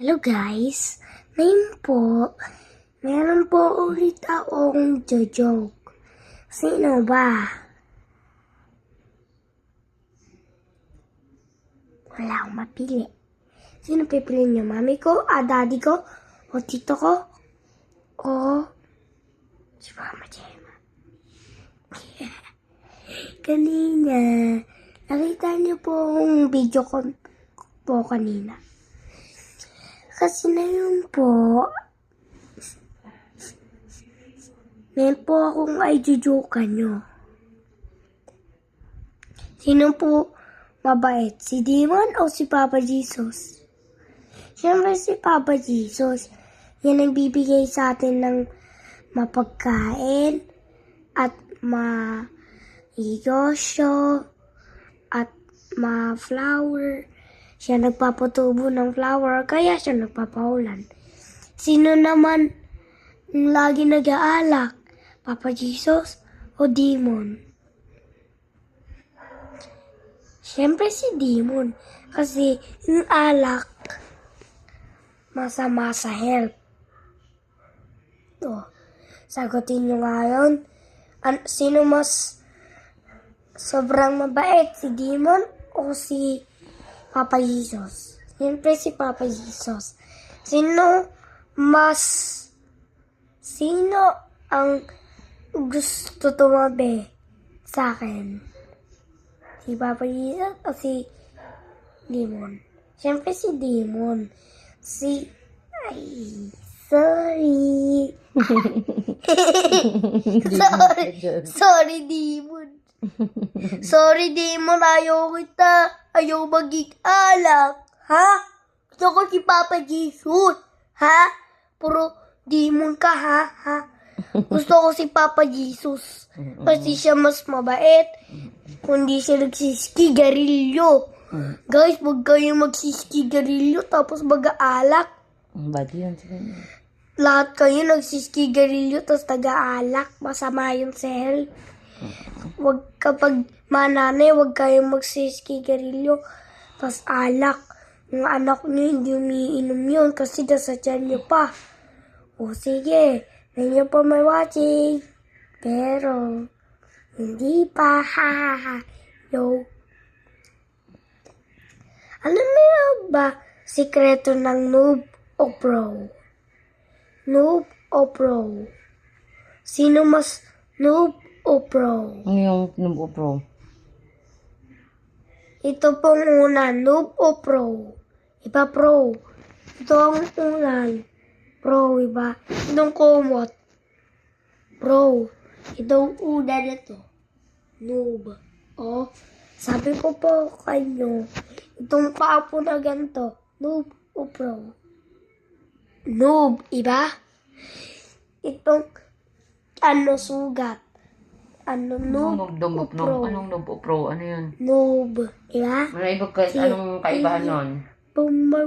Hello guys, ngayon po, meron po ulit akong jojoke. Sino ba? Wala akong mapili. Sino pipili niyo? Mami ko, ah, daddy ko, o tito ko, o si Mama Gemma. kanina, nakita niyo po ang video ko po kanina. Kasi na yun po, meron po akong ay jujukan nyo. Sino po mabait? Si Demon o si Papa Jesus? Siyempre si Papa Jesus. Yan ang bibigay sa atin ng mapagkain at ma igosyo at ma-flower. Siya nagpapatubo ng flower, kaya siya nagpapaulan. Sino naman ang lagi nag-aalak? Papa Jesus o Demon? Siyempre si Demon. Kasi yung alak, masama sa health. To, sagutin nyo nga. An- sino mas sobrang mabait? Si Demon o si Papa Jesus? Siyempre si Papa Jesus. Sino mas sino ang gusto tumabi sa akin? Si Papa Jesus o si Demon? Siyempre si Demon. Si... Ay, sorry. sorry. Sorry, Demon. Sorry, Demon. Ayaw kita. Ayaw maging alak. Ha? Gusto ko si Papa Jesus. Ha? Puro demon ka, ha? Ha? Gusto ko si Papa Jesus. Kasi siya mas mabait. Kundi siya nagsisigarilyo. Guys, wag kayo magsisigarilyo tapos mag-aalak. Bad yun. Lahat kayo nagsisigarilyo tapos taga-alak. Masama yun sa health. Wag kapag mananay, wag kayong magsisigarilyo tapos alak. Yung anak niyo hindi umiinom yun kasi nasa tiyan niyo pa. O sige, you for my watching. Pero, hindi pa, ha ha ha. Yo. Alam niyo ba, sikreto ng noob o pro? Noob o pro? Sino mas noob o pro? Ano yung nubo pro? Ito pong una, noob o pro? Iba pro. Ito ang unan. Pro, iba. Itong kumot. Pro. Itong una na to. Noob. O, sabi ko po kanyo, itong papo na ganito, noob o pro? Noob, iba? Itong, ano, sugat. Ano, noob Anong o nubo pro? pro? Anong nubo pro? Ano yun? Noob, iba? Ano ibig anong kaibahan nun? Bumba